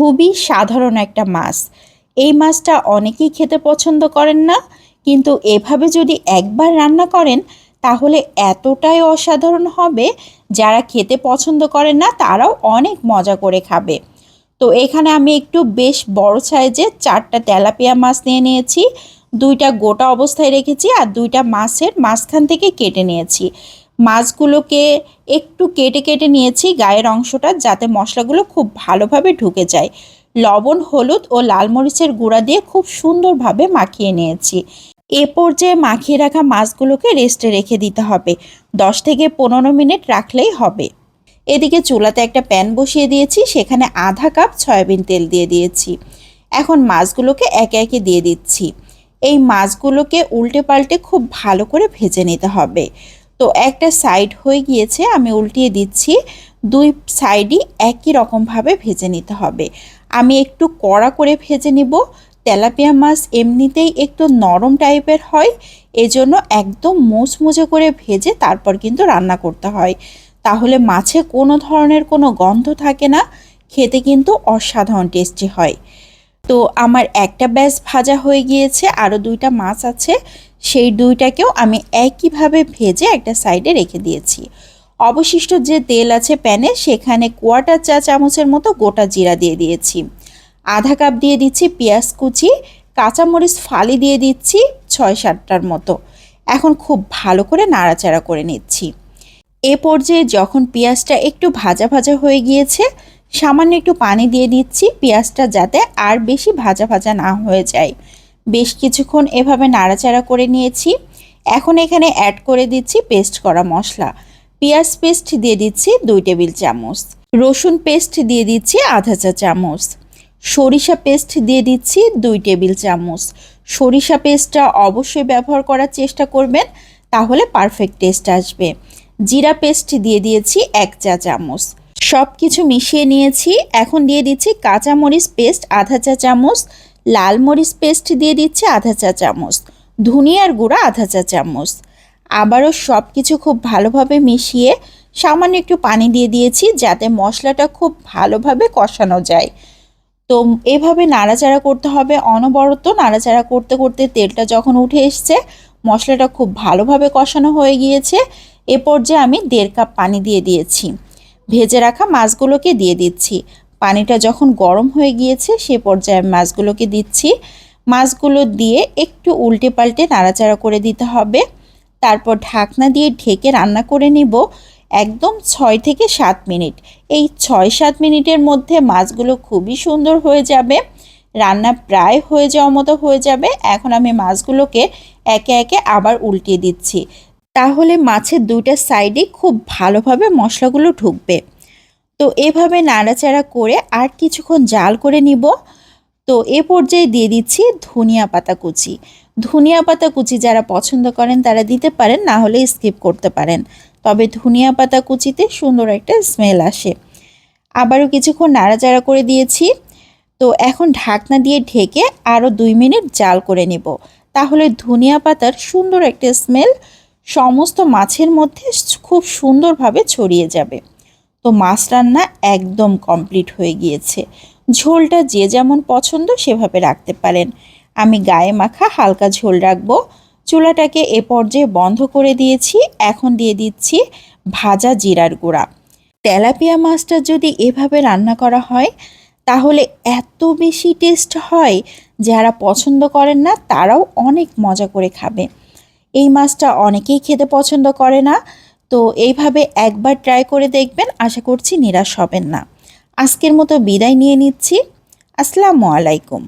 খুবই সাধারণ একটা মাছ। এই মাছটা অনেকেই খেতে পছন্দ করেন না, কিন্তু এভাবে যদি একবার রান্না করেন, তাহলে এতটাই অসাধারণ হবে, যারা খেতে পছন্দ করেন না, তারাও অনেক মজা করে খাবে। তো এখানে আমি একটু বেশ বড় সাইজের চারটা তেলাপিয়া মাছ নিয়ে নিয়েছি, দুইটা গোটা অবস্থায় রেখেছি আর দুইটা মাছের মাঝখান থেকে কেটে নিয়েছি। মাছগুলোকে একটু কেটে কেটে নিয়েছি গায়ের অংশটা যাতে মশলাগুলো খুব ভালোভাবে ঢুকে যায়। লবণ, হলুদ ও লাল মরিচের গুঁড়া দিয়ে খুব সুন্দরভাবে মাখিয়ে নিয়েছি। এ পর্যায়ে মাখিয়ে রাখা মাছগুলোকে রেস্টে রেখে দিতে হবে। দশ থেকে পনেরো মিনিট রাখলেই হবে। এদিকে চুলাতে একটা প্যান বসিয়ে দিয়েছি, সেখানে আধা কাপ সয়াবিন তেল দিয়ে দিয়েছি। এখন মাছগুলোকে একে একে দিয়ে দিচ্ছি। এই মাছগুলোকে উল্টে পাল্টে খুব ভালো করে ভেজে নিতে হবে। তো একটা সাইড হয়ে গিয়েছে, আমি উল্টিয়ে দিচ্ছি। দুই সাইডই একই রকমভাবে ভেজে নিতে হবে। আমি একটু কড়া করে ভেজে নিব। তেলাপিয়া মাছ এমনিতেই একটু নরম টাইপের হয়, এজন্য একদম মুচমুচে করে ভেজে তারপর কিন্তু রান্না করতে হয়। তাহলে মাছে কোনো ধরনের কোনো গন্ধ থাকে না, খেতে কিন্তু অসাধারণ টেস্টি হয়। তো আমার একটা ব্যাস ভাজা হয়ে গিয়েছে, আরও দুইটা মাছ আছে, সেই দুইটাকেও আমি একইভাবে ভেজে একটা সাইডে রেখে দিয়েছি। অবশিষ্ট যে তেল আছে প্যানে, সেখানে কোয়াটার চা চামচের মতো গোটা জিরা দিয়ে দিয়েছি। আধা কাপ দিয়ে দিচ্ছি পেঁয়াজ কুচি, কাঁচামরিচ ফালি দিয়ে দিচ্ছি ছয় সাতটার মতো। এখন খুব ভালো করে নাড়াচাড়া করে নিচ্ছি। এ পর্যায়ে যখন পেঁয়াজটা একটু ভাজা ভাজা হয়ে গিয়েছে সামান্য একটু পানি দিয়ে দিচ্ছি পেঁয়াজটা যাতে আর বেশি ভাজা ভাজা না হয়ে যায়। বেশ কিছুক্ষণ এভাবে নাড়াচাড়া করে নিয়েছি। এখন এখানে অ্যাড করে দিচ্ছি পেস্ট করা মশলা। পেঁয়াজ পেস্ট দিয়ে দিচ্ছি দুই টেবিল চামচ। রসুন পেস্ট দিয়ে দিচ্ছি আধা চা চামচ। সরিষা পেস্ট দিয়ে দিচ্ছি দুই টেবিল চামচ। সরিষা পেস্টটা অবশ্যই ব্যবহার করার চেষ্টা করবেন, তাহলে পারফেক্ট টেস্ট আসবে। জিরা পেস্ট দিয়ে দিয়েছি এক চা চামচ। সব কিছু মিশিয়ে নিয়েছি। এখন দিয়ে দিচ্ছি কাঁচামরিচ পেস্ট, আধা চা চামচ, লাল মরিচ পেস্ট দিয়ে দিচ্ছি আধা চা চামচ, ধনিয়ার গুঁড়া আধা চা চামচ। আবারও সব কিছু খুব ভালোভাবে মিশিয়ে সামান্য একটু পানি দিয়ে দিয়েছি যাতে মশলাটা খুব ভালোভাবে কষানো যায়। তো এভাবে নাড়াচাড়া করতে হবে অনবরত। নাড়াচাড়া করতে করতে তেলটা যখন উঠে এসছে, মশলাটা খুব ভালোভাবে কষানো হয়ে গিয়েছে। এ পর্যায়ে আমি দেড় কাপ পানি দিয়ে দিয়েছি। ভেজে রাখা মাছগুলোকে দিয়ে দিচ্ছি। পানিটা যখন গরম হয়ে গিয়েছে, সে পর্যায়ে মাছগুলোকে দিচ্ছি। মাছগুলো দিয়ে একটু উল্টে পাল্টে নাড়াচাড়া করে দিতে হবে। তারপর ঢাকনা দিয়ে ঢেকে রান্না করে নিব একদম ছয় থেকে সাত মিনিট। এই ছয় সাত মিনিটের মধ্যে মাছগুলো খুবই সুন্দর হয়ে যাবে। রান্না প্রায় হয়ে যাওয়ার মতো হয়ে যাবে। এখন আমি মাছগুলোকে একে একে আবার উল্টিয়ে দিচ্ছি। তাহলে মাছের দুইটা সাইডে খুব ভালোভাবে মশলাগুলো ঢুকবে। তো এভাবে নাড়াচাড়া করে আর কিছুক্ষণ জাল করে নিব। তো এ পর্যায়ে দিয়ে দিচ্ছি ধনিয়া পাতা কুচি। ধনিয়া পাতা কুচি যারা পছন্দ করেন তারা দিতে পারেন, না হলে স্কিপ করতে পারেন। তবে ধনিয়া পাতা কুচিতে সুন্দর একটা স্মেল আসে। আবারও কিছুক্ষণ নাড়াচাড়া করে দিয়েছি। তো এখন ঢাকনা দিয়ে ঢেকে আরও দুই মিনিট জাল করে নেব। তাহলে ধনিয়া পাতার সুন্দর একটা স্মেল সমস্ত মাছের মধ্যে খুব সুন্দরভাবে ছড়িয়ে যাবে। তো মাছ রান্না একদম কমপ্লিট হয়ে গিয়েছে। ঝোলটা যে যেমন পছন্দ সেভাবে রাখতে পারেন। আমি গায়ে মাখা হালকা ঝোল রাখব। চুলাটাকে এ পর্যায়ে বন্ধ করে দিয়েছি। এখন দিয়ে দিচ্ছি ভাজা জিরার গুঁড়া। তেলাপিয়া মাছটা যদি এভাবে রান্না করা হয়, তাহলে এত বেশি টেস্ট হয়, যারা পছন্দ করেন না, তারাও অনেক মজা করে খাবে। এই মাছটা অনেকেই খেতে পছন্দ করে না। তো এইভাবে একবার ট্রাই করে দেখবেন, আশা করছি নিরাশ হবেন না। আজকের মতো বিদায় নিয়ে নিচ্ছি। আসসালামু আলাইকুম।